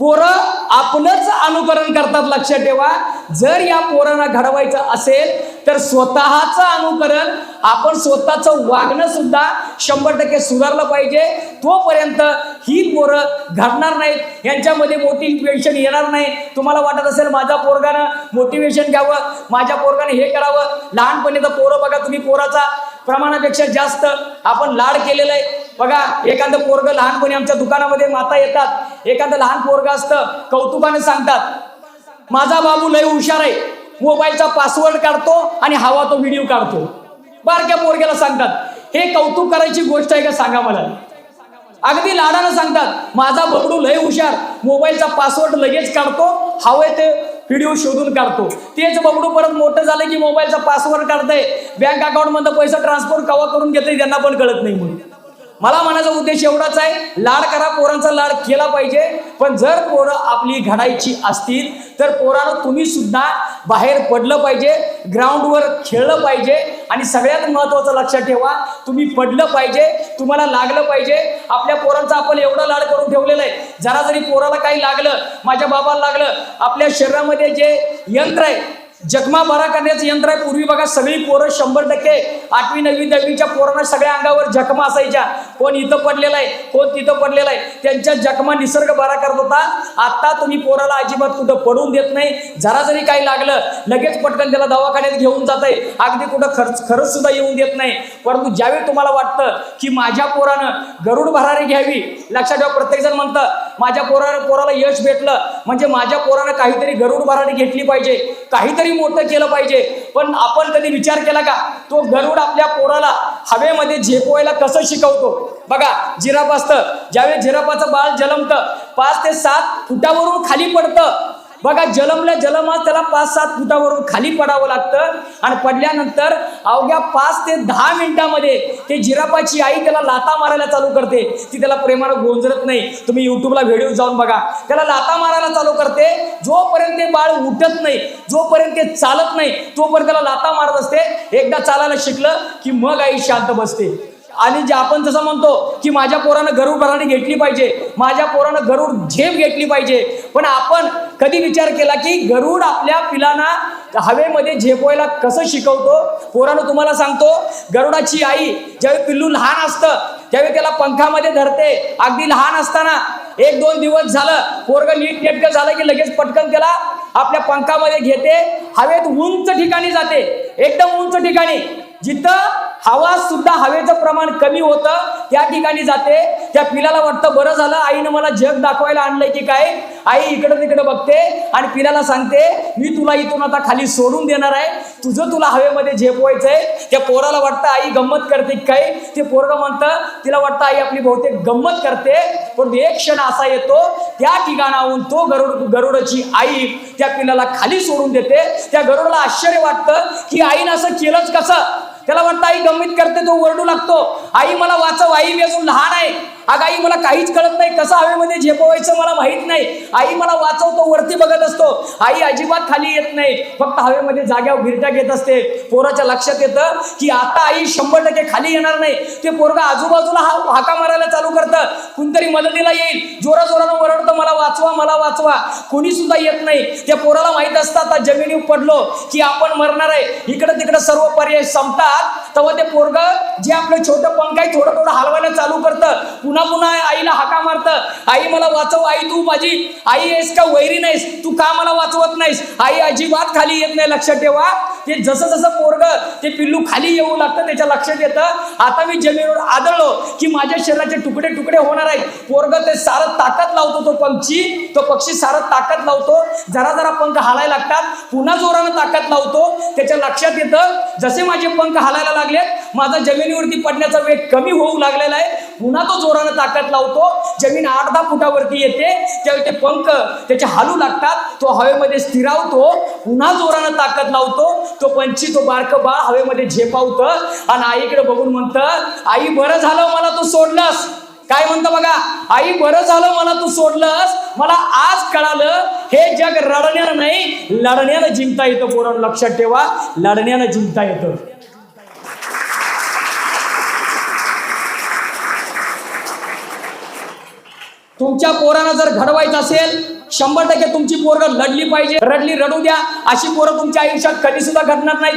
पोरं आपलंच अनुकरण करतात लक्षात ठेवा. जर या पोरांना घडवायचं असेल तर स्वतःचं अनुकरण आपण स्वतःचं वागणं सुद्धा शंभर टक्के सुधारलं पाहिजे. तोपर्यंत ही पोरं घडणार नाहीत यांच्यामध्ये मोटिवेशन येणार नाही. तुम्हाला वाटत असेल माझ्या पोरगानं मोटिवेशन घ्यावं माझ्या पोरगानं हे करावं. लहानपणी तर पोरं बघा तुम्ही पोराचा. प्रमाणापेक्षा जास्त आपण लाड केलेला आहे. बघा एखादं पोरग लहानपणी आमच्या दुकानामध्ये माता येतात. एखादं लहान पोरग असतं कौतुकाने सांगतात. माझा बाबू लय हुशार आहे. मोबाईलचा पासवर्ड काढतो आणि हवा तो व्हिडिओ काढतो. बारक्या पोरग्याला सांगतात. हे कौतुक करायची गोष्ट आहे का सांगा मला. अगदी लाडानं सांगतात माझा बबडू लय हुशार. मोबाईलचा पासवर्ड लगेच काढतो हवे ते व्हिडिओ शोधून काढतो. तेच बबडू परत मोठं झालं की मोबाईलचा पासवर्ड काढतंय. बँक अकाउंटमधनं पैसा ट्रान्सफर कवा करून घेतोय त्यांना पण कळत नाही म्हणून. मला म्हणायचा उद्देश एवढाच आहे लाड करा पोरांचा लाड केला पाहिजे. पण जर पोरं आपली घडायची असतील तर पोरानं तुम्ही सुद्धा बाहेर पडलं पाहिजे ग्राउंडवर खेळलं पाहिजे. आणि सगळ्यात महत्त्वाचं लक्षात ठेवा तुम्ही पडलं पाहिजे तुम्हाला लागलं पाहिजे. आपल्या पोरांचा आपण एवढं लाड करून ठेवलेलं आहे. जरा जरी पोराला काही लागलं माझ्या बाबाला लागलं आपल्या शरीरामध्ये जे यंत्र आहे जखमा बरा करण्याचं यंत्र आहे. पूर्वी बघा सगळी पोरं शंभर टक्के आठवी नववी दहावीच्या पोरांना सगळ्या अंगावर जखमा असायच्या. कोण इथं पडलेला आहे कोण तिथं पडलेला आहे. त्यांच्या जखमा निसर्ग बरा करत होता. आता तुम्ही पोराला अजिबात कुठं पडून देत नाही. जरा जरी काही लागलं लगेच पटकन त्याला दवाखान्यात घेऊन जात आहे अगदी कुठं खर्च खरंच सुद्धा येऊन देत नाही. परंतु ज्यावेळी तुम्हाला वाटतं की माझ्या पोरानं गरुड भरारी घ्यावी लक्षात ठेवा प्रत्येक जण म्हणतं माझ्या पोरा पोराला यश भेटलं. म्हणजे माझ्या पोरानं काहीतरी गरुड भरारी घेतली पाहिजे. काहीतरी मोठं केलं पाहिजे. पण आपण कधी विचार केला का? तो गरुड आपल्या पोराला हवेमध्ये झेपवायला कसं शिकवतो? बघा जिराफ असतं. ज्यावेळी जिराफाचं बाळ जलमतं पाच ते सात फुटावरून खाली पडतं. बघा जलमल्या जलमात त्याला पाच सात फुटावरून खाली पडावं लागतं. आणि पडल्यानंतर अवघ्या पाच ते दहा मिनिटामध्ये ते जिरापाची आई त्याला लाता मारायला चालू करते. ती त्याला प्रेमानं गोंजरत नाही. तुम्ही युट्यूबला व्हिडिओ जाऊन बघा. त्याला लाता मारायला चालू करते. जोपर्यंत ते बाळ उठत नाही जोपर्यंत ते चालत नाही तोपर्यंत त्याला लाता मारत असते. एकदा चालायला शिकलं की मग आई शांत बसते. आणि जे आपण जसं म्हणतो की माझ्या पोरानं गरुड भरारी घेतली पाहिजे माझ्या पोरानं गरुड झेप घेतली पाहिजे. पण आपण कधी विचार केला की गरुड आपल्या पिलांना हवेमध्ये झेपवायला कसं शिकवतो? पोरानं तुम्हाला सांगतो गरुडाची आई ज्यावेळी पिल्लू लहान असतं त्यावेळी त्याला पंखामध्ये धरते. अगदी लहान असताना एक दोन दिवस झालं पोरग नीट नेटकं झालं की लगेच पटकन त्याला आपल्या पंखामध्ये घेते. हवेत उंच ठिकाणी जाते. एकदम उंच ठिकाणी. जिथं हवा सुद्धा हवेचं प्रमाण कमी होतं. त्या ठिकाणी जाते. त्या पिलाला वाटतं बरं झालं आईनं मला जग दाखवायला आणलंय की काय? आई इकडं तिकडं बघते आणि पिलाला सांगते मी तुला इथून आता खाली सोडून देणार आहे. तुझं तुला हवेमध्ये झेपवायचंय. त्या पोराला वाटतं आई गंमत करते की काय? ते पोरगं म्हणतं तिला वाटतं आई आपली बहुतेक गंमत करते पण एक क्षण असा येतो त्या ठिकाणाहून तो गरुड गरुडाची आई त्या पिलाला खाली सोडून देते. त्या गरुडाला आश्चर्य वाटतं की आईनं असं केलंच कसं? त्याला वाटतं आई गमित करते तो ओरडू लागतो. आई मला वाचव आई मी अजून लहान आहे. अग आई मला काहीच कळत नाही कसं हवेमध्ये झेपवायचं मला माहीत नाही. आई मला वाचवतो वरती बघत असतो. आई अजिबात खाली येत नाही. फक्त हवेमध्ये जाग्यावर गिरट्या घेत असते. पोराच्या लक्षात येतं की आता आई शंभर टक्के खाली येणार नाही. ते पोरगा आजूबाजूला हा हाका मारायला चालू करतं. कोणतरी मदतीला येईल. जोरा जोरानं ओरडतं मला वाचवा मला वाचवा. कोणी सुद्धा येत नाही. त्या पोराला माहीत असतं आता जमिनीवर पडलो की आपण मरणार आहे. इकडं तिकडं सर्व पर्याय संपतात. तेव्हा ते पोरग जे आपलं छोटं पंख आहे थोडं थोडं हलवायला चालू करतं. पुन्हा पुन्हा आईला हाका मारतं. आई मला वाचव आई तू माझी आई आहेस का? वैरी नाहीस. तू का मला वाचवत नाहीस? आई अजिबात खाली येत नाही. लक्षात ठेवा. ते जसं जसं पोरग ते पिल्लू खाली येऊ लागतं त्याच्या लक्षात येतं. आता मी जमिनीवर आदळलो की माझ्या शरीराचे तुकडे तुकडे होणार आहेत. पोरग ते सारं ताकद लावतो तो पंक्षी. तो पक्षी सारं ताकद लावतो. जरा जरा पंख हालायला लागतात. पुन्हा जोरानं ताकद लावतो. त्याच्या लक्षात येतं जसे माझे पंख हालायला लागलेत माझा जमिनीवरती पडण्याचा वेग कमी होऊ लागलेला आहे. पुन्हा तो जोरानं ताकद लावतो. जमीन आठ दहा फुटावरती येते. त्यावेळी ते पंख त्याचे हालू लागतात तो हवेमध्ये स्थिरावतो पुन्हा जोरानं ताकद लावतो तो पंछी तो बारकं बाळ हवेमध्ये झेपावतं. आणि आईकडे बघून म्हणतं आई बरं झालं मला तू सोडलंस. काय म्हणतं बघा आई बरं झालं मला तू सोडलंस. मला आज कळालं हे जग रडण्यानं नाही लढण्यानं जिंकता येतं. पोरण लक्षात ठेवा लढण्यानं जिंकता येतं. तुमच्या पोरांना जर घडवायचं असेल शंभर टक्के तुमची पोरं लढली पाहिजे. रडली रडू द्या. अशी पोरं तुमच्या आयुष्यात कधी सुद्धा घडणार नाही